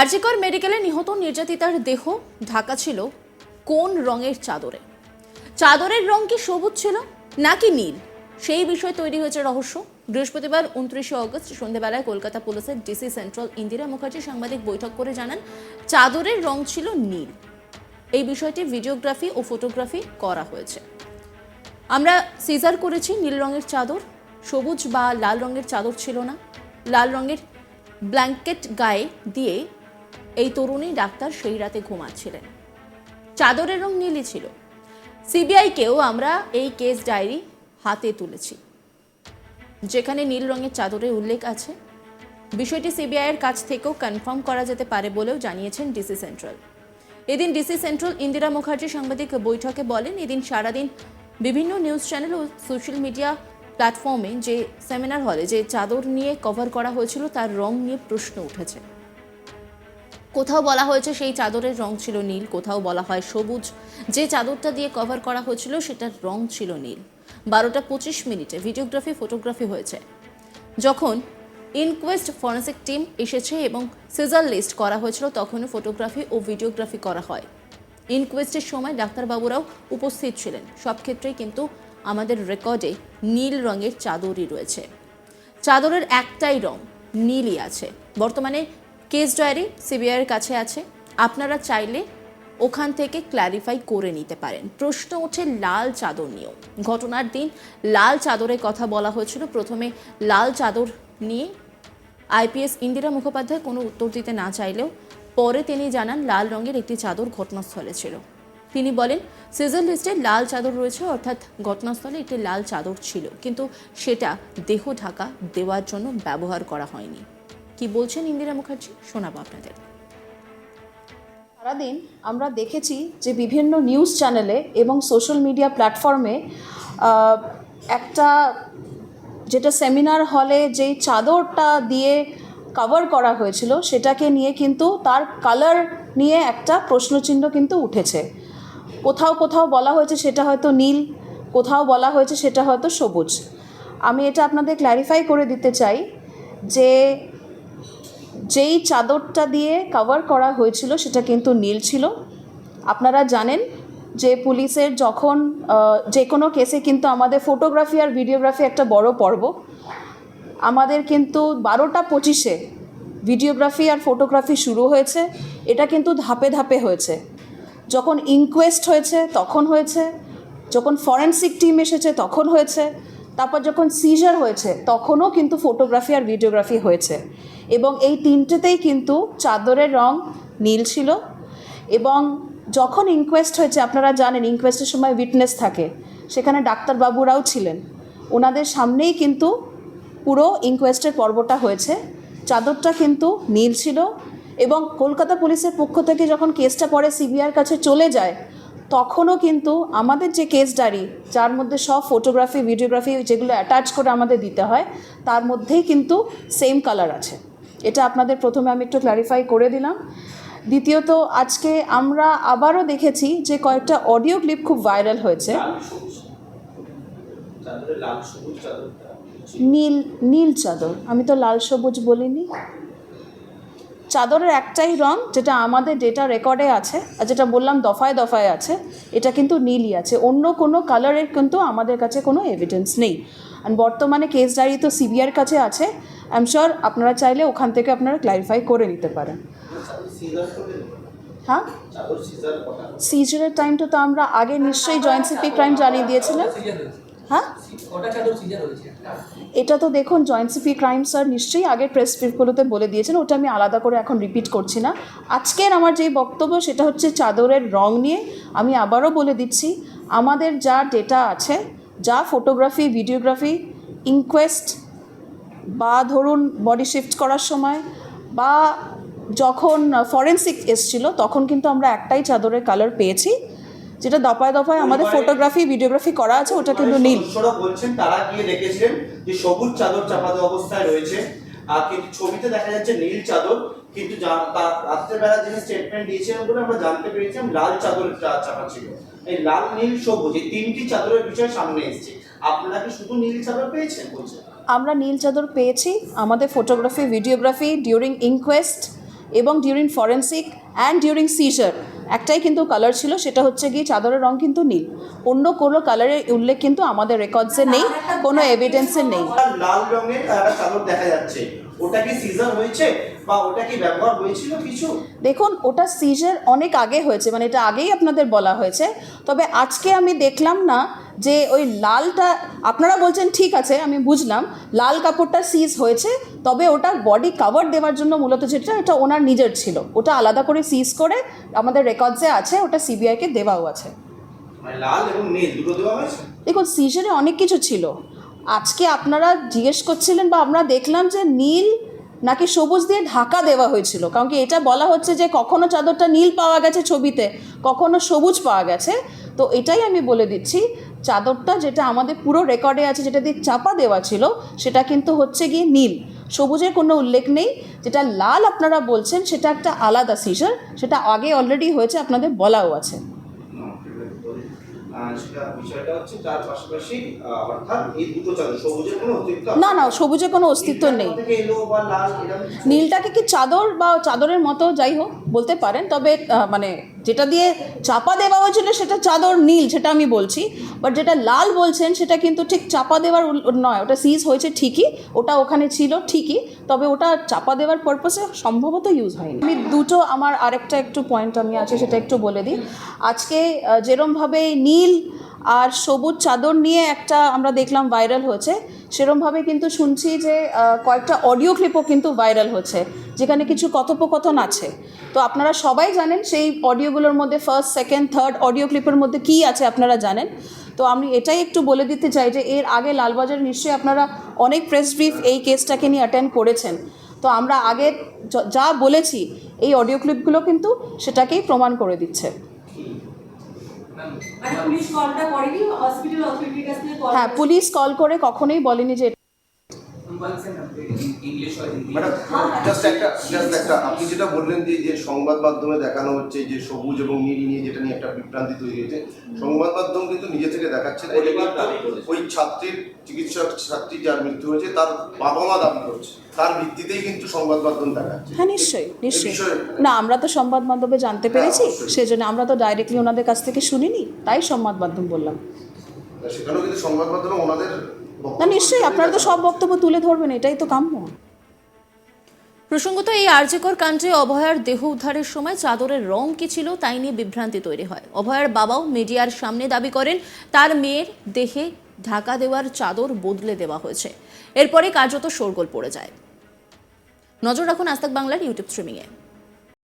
আরজিকর মেডিকেলে নিহত নির্যাতিতার দেহ ঢাকা ছিল কোন রঙের চাদরে? চাদরের রং কি সবুজ ছিল নাকি নীল? সেই বিষয়ে তৈরি হয়েছে রহস্য। বৃহস্পতিবার উনত্রিশে অগস্ট সন্ধ্যেবেলায় কলকাতা পুলিশের ডিসি সেন্ট্রাল ইন্দিরা মুখার্জি সাংবাদিক বৈঠক করে জানান, চাদরের রং ছিল নীল। এই বিষয়টি ভিডিওগ্রাফি ও ফটোগ্রাফি করা হয়েছে। আমরা সিজার করেছি নীল রঙের চাদর। সবুজ বা লাল রঙের চাদর ছিল না। লাল রঙের ব্ল্যাঙ্কেট গায়ে দিয়ে এই তরুণী ডাক্তার সেই রাতে ঘুমাচ্ছিলেন। চাদরের রং নীলই ছিল। সিবিআইকেও আমরা এই কেস ডায়েরি হাতে তুলেছি। যেখানে নীল রঙের চাদরের উল্লেখ আছে। বিষয়টি সিবিআইয়ের কাছ থেকেও কনফার্ম করা যেতে পারে বলেও জানিয়েছেন ডিসি সেন্ট্রাল। এদিন ডিসি সেন্ট্রাল ইন্দিরা মুখার্জি সাংবাদিক বৈঠকে বলেন, এদিন সারাদিন বিভিন্ন নিউজ চ্যানেল ও সোশ্যাল মিডিয়া প্ল্যাটফর্মে যে সেমিনার হলে যে চাদর নিয়ে কভার করা হয়েছিল, তার রং নিয়ে প্রশ্ন উঠেছে। কোথাও বলা হয়েছে সেই চাদরের রং ছিল নীল, কোথাও বলা হয় সবুজ। যে চাদরটা দিয়ে কভার করা হয়েছিল সেটার রং ছিল নীল। বারোটা পঁচিশ মিনিটে ভিডিওগ্রাফি, ফটোগ্রাফি হয়েছে। যখন ইনকোয়েস্ট ফরেন্সিক টিম এসেছে এবং সিজার লিস্ট করা হয়েছিল, তখনও ফটোগ্রাফি ও ভিডিওগ্রাফি করা হয়। ইনকোয়েস্টের সময় ডাক্তারবাবুরাও উপস্থিত ছিলেন। সব ক্ষেত্রেই কিন্তু আমাদের রেকর্ডে নীল রঙের চাদরই রয়েছে। চাদরের একটাই রং নীলই আছে। বর্তমানে কেস ডায়েরি সিবিআইয়ের কাছে আছে। আপনারা চাইলে ওখান থেকে ক্ল্যারিফাই করে নিতে পারেন। প্রশ্ন ওঠে লাল চাদর নিয়েও। ঘটনার দিন লাল চাদরের কথা বলা হয়েছিল। প্রথমে লাল চাদর নিয়ে আইপিএস ইন্দিরা মুখোপাধ্যায় কোনো উত্তর দিতে না চাইলেও পরে তিনি জানান লাল রঙের একটি চাদর ঘটনাস্থলে ছিল। তিনি বলেন সিজন লিস্টে লাল চাদর রয়েছে, অর্থাৎ ঘটনাস্থলে একটি লাল চাদর ছিল। কিন্তু সেটা দেহ ঢাকা দেওয়ার জন্য ব্যবহার করা হয়নি। কি বলছেন ইন্দিরা মুখার্জি? শোনাবো আপনাদের। সারাদিন আমরা দেখেছি যে বিভিন্ন নিউজ চ্যানেলে এবং সোশ্যাল মিডিয়া প্ল্যাটফর্মে একটা যেটা সেমিনার হলে যেই চাদরটা দিয়ে কভার করা হয়েছিল, সেটাকে নিয়ে কিন্তু তার কালার নিয়ে একটা প্রশ্নচিহ্ন কিন্তু উঠেছে। কোথাও কোথাও বলা হয়েছে সেটা হয়তো নীল, কোথাও বলা হয়েছে সেটা হয়তো সবুজ। আমি এটা আপনাদের ক্ল্যারিফাই করে দিতে চাই যে যেই চাদরটা দিয়ে কভার করা হয়েছিল সেটা কিন্তু নীল ছিল। আপনারা জানেন যে পুলিশের যখন যে কোনো কেসে কিন্তু আমাদের ফটোগ্রাফি আর ভিডিওগ্রাফি একটা বড় পর্ব। আমাদের কিন্তু বারোটা পঁচিশে ভিডিওগ্রাফি আর ফটোগ্রাফি শুরু হয়েছে, এটা কিন্তু ধাপে ধাপে হয়েছে। যখন ইনকোয়েস্ট হয়েছে, তখন হয়েছে। যখন ফরেন্সিক টিম এসেছে, তখন হয়েছে। তারপর যখন সিজার হয়েছে, তখনও কিন্তু ফটোগ্রাফি আর ভিডিওগ্রাফি হয়েছে। এবং এই তিনটেতেই কিন্তু চাদরের রং নীল ছিল। এবং যখন ইনকোয়েস্ট হয়েছে, আপনারা জানেন ইনকোয়েস্টের সময় উইটনেস থাকে। সেখানে ডাক্তারবাবুরাও ছিলেন। ওনাদের সামনেই কিন্তু পুরো ইনকোয়েস্টের পর্বটা হয়েছে। চাদরটা কিন্তু নীল ছিল এবং কলকাতা পুলিশের পক্ষ থেকে যখন কেসটা পরে সিবিআর কাছে চলে যায়, তখনও কিন্তু আমাদের যে কেস ডায়েরি, যার মধ্যে সব ফটোগ্রাফি ভিডিওগ্রাফি যেগুলো অ্যাটাচ করে আমাদের দিতে হয়, তার মধ্যেই কিন্তু সেম কালার আছে। এটা আপনাদের প্রথমে আমি একটু ক্ল্যারিফাই করে দিলাম। দ্বিতীয়ত আজকে আমরা আবারও দেখেছি যে কয়েকটা অডিও ক্লিপ খুব ভাইরাল হয়েছে। নীল নীল চাদর। আমি তো লাল সবুজ বলিনি। চাদরের একটাই রং যেটা আমাদের ডেটা রেকর্ডে আছে আর যেটা বললাম দফায় দফায় আছে এটা কিন্তু নীলই আছে। অন্য কোনো কালারের কিন্তু আমাদের কাছে কোনো এভিডেন্স নেই। আর বর্তমানে কেস ডায়েরি তো সিবিআর কাছে আছে। আই এম শিওর আপনারা চাইলে ওখান থেকে আপনারা ক্লারিফাই করে নিতে পারেন। হ্যাঁ? সিজারের টাইমটা তো আমরা আগে নিশ্চয়ই জয়েন্ট সিপি ক্রাইম জানিয়ে দিয়েছিলাম হ্যাঁ? এটা তো দেখুন জয়েন্ট সিপি ক্রাইম স্যার নিশ্চয়ই আগের প্রেস ব্রিফগুলোতে বলে দিয়েছেন। ওটা আমি আলাদা করে এখন রিপিট করছি না। আজকের আমার যেই বক্তব্য সেটা হচ্ছে চাদরের রং নিয়ে। আমি আবারও বলে দিচ্ছি, আমাদের যা ডেটা আছে যা ফটোগ্রাফি ভিডিওগ্রাফি ইনকোয়েস্ট বা ধরুন বডি শিফট করার সময় বা যখন ফরেন্সিক এসছিল তখন কিন্তু আমরা একটাই চাদরের কালার পেয়েছি যেটা দফায় দফায় আমাদের ফটোগ্রাফি ভিডিওগ্রাফি করা আছে ওটা কিন্তু নীল। বলছেন তারা গিয়ে দেখেছিলেন যে সবুজ চাদর চাপাতে অবস্থায় রয়েছে আর কিন্তু ছবিতে দেখা যাচ্ছে নীল চাদর কিন্তু তা- রাত্রেবেলা যিনি স্টেটমেন্ট দিয়েছিলেন বলে আমরা জানতে পেরেছিলাম লাল চাদর চাপা ছিল। এই লাল নীল সবুজ এই তিনটি চাদরের বিষয় সামনে এসেছে। আপনারা কি শুধু নীল চাদর পেয়েছেন বলছেন? আমরা নীল চাদর পেয়েছি। আমাদের ফটোগ্রাফি ভিডিওগ্রাফি ডিউরিং ইনকোয়েস্ট এবং during forensic and during seizure একটাই কিন্তু কালার ছিল সেটা হচ্ছে গিয়ে চাদরের রং কিন্তু নীল। অন্য কোনো কালারের উল্লেখ কিন্তু আমাদের রেকর্ডসে নেই কোনো এভিডেন্সে নেই। লাল রঙের চাদর দেখা যাচ্ছে। ওটা কি সিজন হয়েছে বা ওটা কি ব্যবহার হয়েছিল কিছু? দেখুন ওটা সিজার অনেক আগে হয়েছে মানে এটা আগেই আপনাদের বলা হয়েছে। তবে আজকে আমি দেখলাম না যে ওই লালটা আপনারা বলছেন ঠিক আছে আমি বুঝলাম লাল কাপড়টা সিজ হয়েছে তবে ওটা বডি কাভার দেওয়ার জন্য মূলত যেটা এটা ওনার নিজের ছিল। ওটা আলাদা করে সিজ করে আমাদের রেকর্ডসে আছে ওটা সিবিআইকে দেওয়াও আছে। মানে লাল এবং নীল দুটো দেওয়া হয়েছে? দেখুন সিজারে অনেক কিছু ছিল। আজকে আপনারা জিজ্ঞেস করছিলেন বা আমরা দেখলাম যে নীল নাকি সবুজ দিয়ে ঢাকা দেওয়া হয়েছিল। কারণ কি এটা বলা হচ্ছে যে কখনো চাদরটা নীল পাওয়া গেছে ছবিতে, কখনো সবুজ পাওয়া গেছে। তো এটাই আমি বলে দিচ্ছি, চাদরটা যেটা আমাদের পুরো রেকর্ডে আছে, যেটা দিয়ে চাপা দেওয়া ছিল, সেটা কিন্তু হচ্ছে গিয়ে নীল। সবুজের কোনো উল্লেখ নেই, যেটা লাল আপনারা বলছেন সেটা একটা আলাদা সিজার সেটা আগে অলরেডি হয়েছে, আপনাদের বলাও আছে। সেটা বিষয়টা হচ্ছে তার পাশাপাশি অর্থাৎ এই দুটো চাদর সবুজের কোনো অস্তিত্ব না না সবুজে কোনো অস্তিত্ব নেই? নীলটাকে কি চাদর বা চাদরের মতো যাই হোক। বলতে পারেন, তবে মানে যেটা দিয়ে চাপা দেওয়া হয়েছিল সেটা চাদর নীল সেটা আমি বলছি বাট যেটা লাল বলছেন সেটা কিন্তু ঠিক চাপা দেওয়ার নয়, ওটা সিজ হয়েছে ঠিকই, ওটা ওখানে ছিল ঠিকই, তবে ওটা চাপা দেওয়ার পারপাসে সম্ভবত ইউজ হয়নি। আমি দুটো আমার আরেকটা একটু পয়েন্ট আমি আছে সেটা একটু বলে দিই। আজকে যেরমভাবে নীল আর সবুজ চাদর নিয়ে একটা আমরা দেখলাম ভাইরাল হয়েছে। সেরমভাবে কিন্তু শুনছি যে কয়েকটা অডিও ক্লিপও কিন্তু ভাইরাল হচ্ছে, যেখানে কিছু কথোপকথন আছে। তো আপনারা সবাই জানেন সেই অডিওগুলোর মধ্যে ফার্স্ট, সেকেন্ড, থার্ড অডিও ক্লিপের মধ্যে কী আছে আপনারা জানেন। তো আমি এটাই একটু বলে দিতে চাই যে, এর আগে লালবাজার নিশ্চয়ই আপনারা অনেক প্রেস ব্রিফ এই কেসটাকে নিয়ে অ্যাটেন্ড করেছেন। তো আমরা আগে যা বলেছি, এই অডিও ক্লিপগুলো কিন্তু সেটাকেই প্রমাণ করে দিচ্ছে মানে পুলিশ কলটা করেনি হসপিটাল অথরিটির কাছ থেকে কল হ্যাঁ পুলিশ কল করে কখনোই বলেনি যে জাস্ট একটা জাস্ট একটা আপনি যেটা বললেন যে যে সংবাদ মাধ্যমে দেখানো হচ্ছে যে সবুজ এবং নীল নিয়ে যেটা নিয়ে একটা বিভ্রান্তি তৈরি হয়েছে সংবাদ মাধ্যম কিন্তু নিজে থেকে দেখাচ্ছে না। ওই ছাত্রীর চিকিৎসক ছাত্রী যার মৃত্যু হয়েছে তার বাবা মা দাবি করছে। তার ভিত্তিতেই কিন্তু সংবাদ মাধ্যম দেখাচ্ছে। হ্যাঁ নিশ্চয়ই নিশ্চয়ই। না আমরা তো সংবাদ মাধ্যমে জানতে পেরেছি অবশ্যই। সেজন্য আমরা তো ডাইরেক্টলি ওনাদের কাছ থেকে শুনিনি তাই সংবাদ মাধ্যম বললাম। সেখানেও কিন্তু সংবাদ মাধ্যমে ওনাদের না নিশ্চয়ই আপনারা তো সব বক্তব্য তুলে ধরবেন এটাই তো কাম্য। প্রসঙ্গত এই আর্যকর কাণ্ডে অভয়ার দেহ উদ্ধারের সময় চাদরের রং কি ছিল তাই নিয়ে বিভ্রান্তি তৈরি হয়। অভয়ার বাবাও মিডিয়ার সামনে দাবি করেন তার মেয়ের দেহে ঢাকা দেওয়ার চাদর বদলে দেওয়া হয়েছে। এরপরে কার্যত শোরগোল পড়ে যায়। নজর রাখুন আস্তাক বাংলার ইউটিউব স্ট্রিমিংয়ে।